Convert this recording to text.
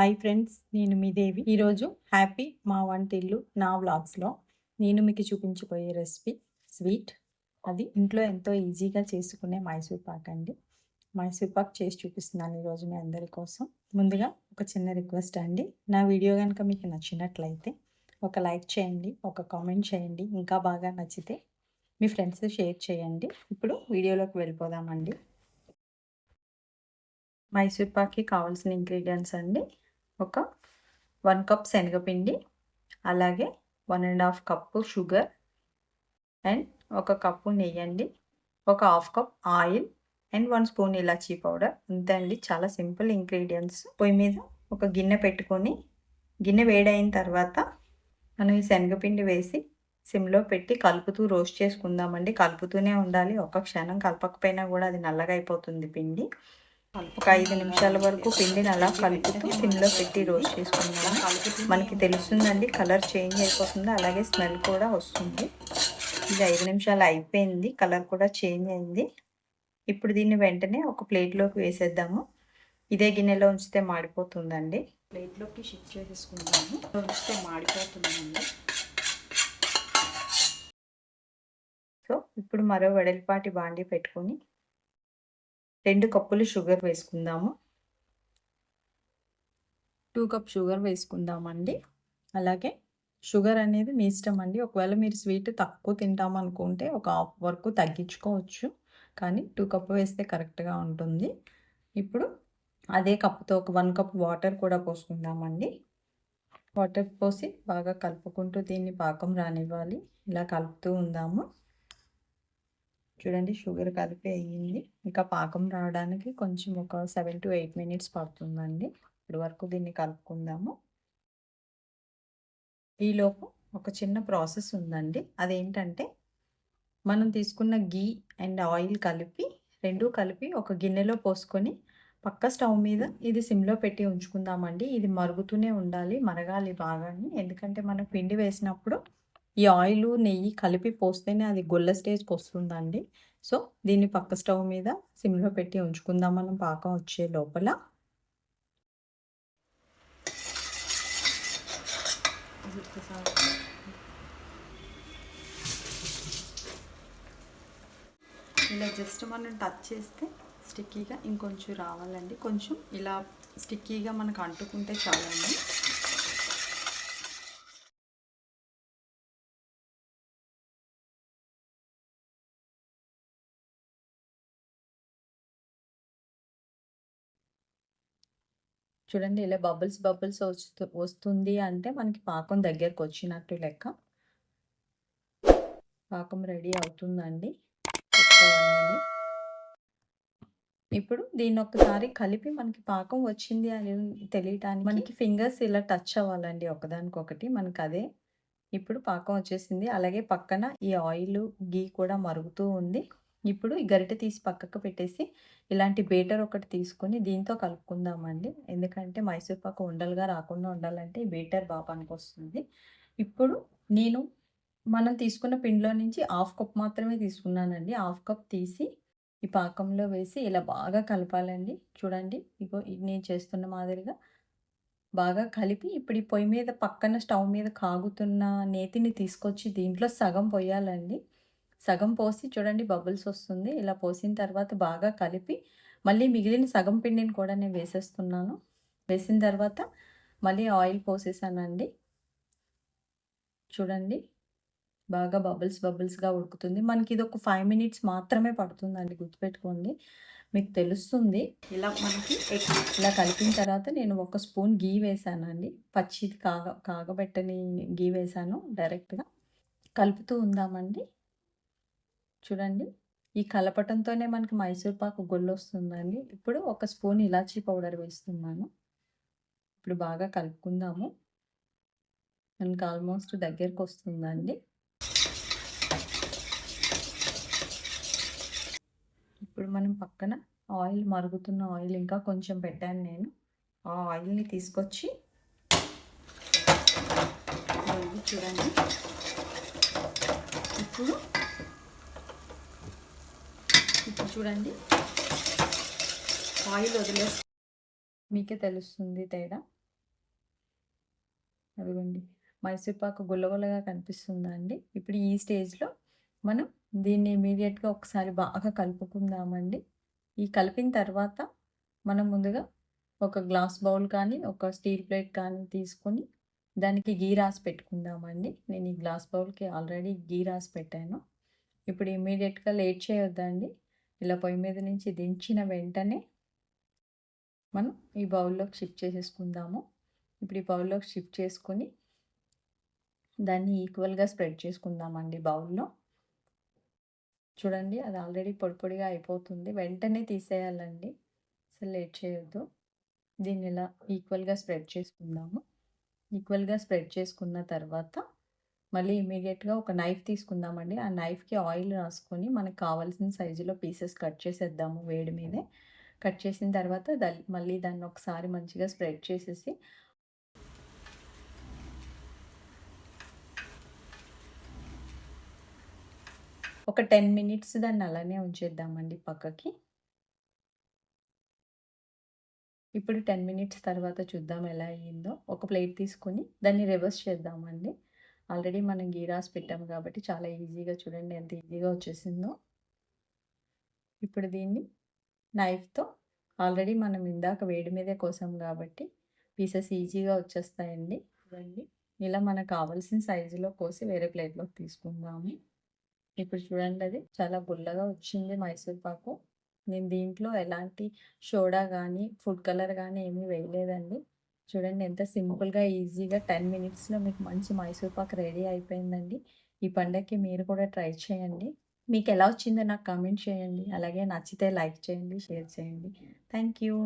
Hi friends నేను మీ దేవి. ఈరోజు happy మా వంటిల్లు నా వ్లాగ్స్లో నేను మీకు చూపించబోయే రెసిపీ స్వీట్. అది ఇంట్లో ఎంతో ఈజీగా చేసుకునే మైసూర్ పాక్ అండి. మైసూర్ పాక్ చేసి చూపిస్తున్నాను ఈరోజు మీ అందరి కోసం. ముందుగా ఒక చిన్న రిక్వెస్ట్ అండి. నా వీడియో కనుక మీకు నచ్చినట్లయితే ఒక లైక్ చేయండి ఒక కామెంట్ చేయండి ఇంకా బాగా నచ్చితే మీ ఫ్రెండ్స్ షేర్ చేయండి. ఇప్పుడు వీడియోలోకి వెళ్ళిపోదామండి. మైసూర్ పాక్కి కావాల్సిన ఇంగ్రీడియంట్స్ అండి. ఒక వన్ కప్ శనగపిండి అలాగే one and half cup sugar and ఒక కప్పు నెయ్యి అండి. ఒక half cup oil and one spoon elaichi powder. అంతే అండి. చాలా సింపుల్ ఇంగ్రీడియంట్స్. పొయ్యి మీద ఒక గిన్నె పెట్టుకొని గిన్నె వేడైన తర్వాత మనం ఈ శనగపిండి వేసి సిమ్లో పెట్టి కలుపుతూ రోస్ట్ చేసుకుందామండి. కలుపుతూనే ఉండాలి. ఒక క్షణం కలపకపోయినా కూడా అది నల్లగా అయిపోతుంది పిండి. ఒక ఐదు నిమిషాల వరకు పిండిని అలా కలుపుతూ సిమ్లో పెట్టి రోస్ట్ చేసుకుందాము. మనకి తెలుస్తుందండి కలర్ చేంజ్ అయిపోతుంది అలాగే స్మెల్ కూడా వస్తుంది. ఇది ఐదు నిమిషాలు అయిపోయింది కలర్ కూడా చేంజ్ అయింది. ఇప్పుడు దీన్ని వెంటనే ఒక ప్లేట్లోకి వేసేద్దాము. ఇదే గిన్నెలో ఉంచితే మాడిపోతుందండి. ప్లేట్లోకి షిఫ్ట్ చేసేసుకుందాము. ఉంచితే మాడిపోతుందండి. సో ఇప్పుడు మరో వెడల్పాటి బాండి పెట్టుకొని రెండు కప్పులు షుగర్ వేసుకుందాము. టూ కప్ షుగర్ వేసుకుందామండి. అలాగే షుగర్ అనేది మీ ఇష్టం అండి. ఒకవేళ మీరు స్వీట్ తక్కువ తింటామనుకుంటే ఒక హాఫ్ వరకు తగ్గించుకోవచ్చు. కానీ టూ కప్ వేస్తే కరెక్ట్గా ఉంటుంది. ఇప్పుడు అదే కప్తో ఒక వన్ కప్ వాటర్ కూడా పోసుకుందామండి. వాటర్ పోసి బాగా కలుపుకుంటూ దీన్ని పాకం రానివ్వాలి. ఇలా కలుపుతూ ఉందాము. చూడండి షుగర్ కలిపి అయ్యింది. ఇంకా పాకం రావడానికి కొంచెం ఒక సెవెన్ టు ఎయిట్ మినిట్స్ పడుతుందండి. ఇప్పటి వరకు దీన్ని కలుపుకుందాము. ఈలోపు ఒక చిన్న ప్రాసెస్ ఉందండి. అదేంటంటే మనం తీసుకున్న గీ అండ్ ఆయిల్ కలిపి రెండు కలిపి ఒక గిన్నెలో పోసుకొని పక్క స్టవ్ మీద ఇది సిమ్లో పెట్టి ఉంచుకుందామండి. ఇది మరుగుతూనే ఉండాలి మరగాలి బాగా ఎందుకంటే మనం పిండి వేసినప్పుడు ఈ ఆయిల్ నెయ్యి కలిపి పోస్తేనే అది గొల్ల స్టేజ్కి వస్తుందండి. సో దీన్ని పక్క స్టవ్ మీద సిమ్లో పెట్టి ఉంచుకుందాం మనం పాకం వచ్చే లోపల. ఇలా జస్ట్ మనం టచ్ చేస్తే స్టిక్కీగా ఇంకొంచెం రావాలండి. కొంచెం ఇలా స్టిక్కీగా మనకు అంటుకుంటే చాలండి. చూడండి ఇలా బబుల్స్ బబుల్స్ వస్తు వస్తుంది అంటే మనకి పాకం దగ్గరకు వచ్చినట్టు లెక్క. పాకం రెడీ అవుతుందండి. ఇప్పుడు దీన్ని ఒకసారి కలిపి మనకి పాకం వచ్చింది అని తెలియటానికి మనకి ఫింగర్స్ ఇలా టచ్ అవ్వాలండి ఒకదానికొకటి. మనకి అదే ఇప్పుడు పాకం వచ్చేసింది. అలాగే పక్కన ఈ ఆయిల్ గీ కూడా మరుగుతూ ఉంది. ఇప్పుడు ఈ గరిటె తీసి పక్కకు పెట్టేసి ఇలాంటి బేటర్ ఒకటి తీసుకొని దీంతో కలుపుకుందామండి. ఎందుకంటే మైసూర్ పాకు ఉండలుగా రాకుండా ఉండాలంటే ఈ బేటర్ బాగా పనికొస్తుంది. ఇప్పుడు నేను మనం తీసుకున్న పిండిలో నుంచి హాఫ్ కప్ మాత్రమే తీసుకున్నానండి. హాఫ్ కప్ తీసి ఈ పాకంలో వేసి ఇలా బాగా కలపాలండి. చూడండి ఇగో నేను చేస్తున్న మాదిరిగా బాగా కలిపి ఇప్పుడు ఈ పొయ్యి మీద పక్కన స్టవ్ మీద కాగుతున్న నేతిని తీసుకొచ్చి దీంట్లో సగం పోయాలండి. సగం పోసి చూడండి బబుల్స్ వస్తుంది. ఇలా పోసిన తర్వాత బాగా కలిపి మళ్ళీ మిగిలిన సగం పిండిని కూడా నేను వేసేస్తున్నాను. వేసిన తర్వాత మళ్ళీ ఆయిల్ పోసేసానండి. చూడండి. బాగా బబుల్స్ బబుల్స్గా ఉడుకుతుంది. మనకి ఇది ఒక ఫైవ్ మినిట్స్ మాత్రమే పడుతుందండి. గుర్తుపెట్టుకోండి. మీకు తెలుస్తుంది. ఇలా మనకి ఇలా కలిపిన తర్వాత నేను ఒక స్పూన్ గీ వేసానండి. పచ్చిది కాగ కాగబెట్టని గీ వేసాను డైరెక్ట్గా. కలుపుతూ ఉందామండి. చూడండి. ఈ కలపటంతోనే మనకి మైసూర్ పాకు గొల్లు వస్తుందండి ఇప్పుడు ఒక స్పూన్ ఇలాచీ పౌడర్ వేస్తున్నాను. ఇప్పుడు బాగా కలుపుకుందాము. మనకి ఆల్మోస్ట్ దగ్గరకు వస్తుందండి ఇప్పుడు మనం పక్కన ఆయిల్ మరుగుతున్న ఆయిల్ ఇంకా కొంచెం పెట్టాను నేను. ఆ ఆయిల్ని తీసుకొచ్చి చూడండి. ఇప్పుడు ఇప్పుడు చూడండి. ఆయిల్ వదిలేసి మీకే తెలుస్తుంది తేడా. అదిగోండి. మైసూర్పాకు గుల్లగుల్లగా కనిపిస్తుందా అండి? ఇప్పుడు ఈ స్టేజ్లో మనం దీన్ని ఇమీడియట్గా ఒకసారి బాగా కలుపుకుందామండి. ఈ కలిపిన తర్వాత మనం ముందుగా ఒక గ్లాస్ బౌల్ కానీ ఒక స్టీల్ ప్లేట్ కానీ తీసుకొని దానికి గీ రాసి పెట్టుకుందామండి. నేను ఈ గ్లాస్ బౌల్కి ఆల్రెడీ గీ రాసి పెట్టాను. ఇప్పుడు ఇమీడియట్గా లేట్ చేయొద్దండి. ఇలా పొయ్యి మీద నుంచి దించిన వెంటనే మనం ఈ బౌల్లోకి షిఫ్ట్ చేసేసుకుందాము. ఇప్పుడు ఈ బౌల్లోకి షిఫ్ట్ చేసుకొని దాన్ని ఈక్వల్గా స్ప్రెడ్ చేసుకుందామండి బౌల్లో. చూడండి అది ఆల్రెడీ పొడి పొడిగా అయిపోతుంది. వెంటనే తీసేయాలండి. అసలు లేట్ చేయొద్దు. దీన్ని ఇలా ఈక్వల్గా స్ప్రెడ్ చేసుకుందాము. ఈక్వల్గా స్ప్రెడ్ చేసుకున్న తర్వాత మళ్ళీ ఇమీడియట్గా ఒక నైఫ్ తీసుకుందామండి. ఆ నైఫ్కి ఆయిల్ రాసుకొని మనకు కావాల్సిన సైజులో పీసెస్ కట్ చేసేద్దాము వేడి మీదే. కట్ చేసిన తర్వాత మళ్ళీ దాన్ని ఒకసారి మంచిగా స్ప్రెడ్ చేసేసి ఒక టెన్ మినిట్స్ దాన్ని అలానే ఉంచేద్దామండి పక్కకి. ఇప్పుడు టెన్ మినిట్స్ తర్వాత చూద్దాం ఎలా అయ్యిందో. ఒక ప్లేట్ తీసుకొని దాన్ని రివర్స్ చేద్దామండి. ఆల్రెడీ మనం గీ రాసి పెట్టాము కాబట్టి చాలా ఈజీగా చూడండి ఎంత ఈజీగా వచ్చేసిందో. ఇప్పుడు దీన్ని నైఫ్తో ఆల్రెడీ మనం ఇందాక వేడి మీదే కోసాం కాబట్టి పీసెస్ ఈజీగా వచ్చేస్తాయండి. చూడండి. ఇలా మనకు కావాల్సిన సైజులో కోసి వేరే ప్లేట్లోకి తీసుకుందాము. ఇప్పుడు చూడండి అది చాలా బుల్లగా వచ్చింది మైసూర్ పాకు. నేను దీంట్లో ఎలాంటి సోడా కానీ ఫుడ్ కలర్ కానీ ఏమీ వేయలేదండి. చూడండి ఎంత సింపుల్గా ఈజీగా టెన్ మినిట్స్లో మీకు మంచి మైసూర్ పాక్ రెడీ అయిపోయిందండి. ఈ పండగకి మీరు కూడా ట్రై చేయండి. మీకు ఎలా వచ్చిందో నాకు కామెంట్ చేయండి. అలాగే నచ్చితే లైక్ చేయండి షేర్ చేయండి. Thank you.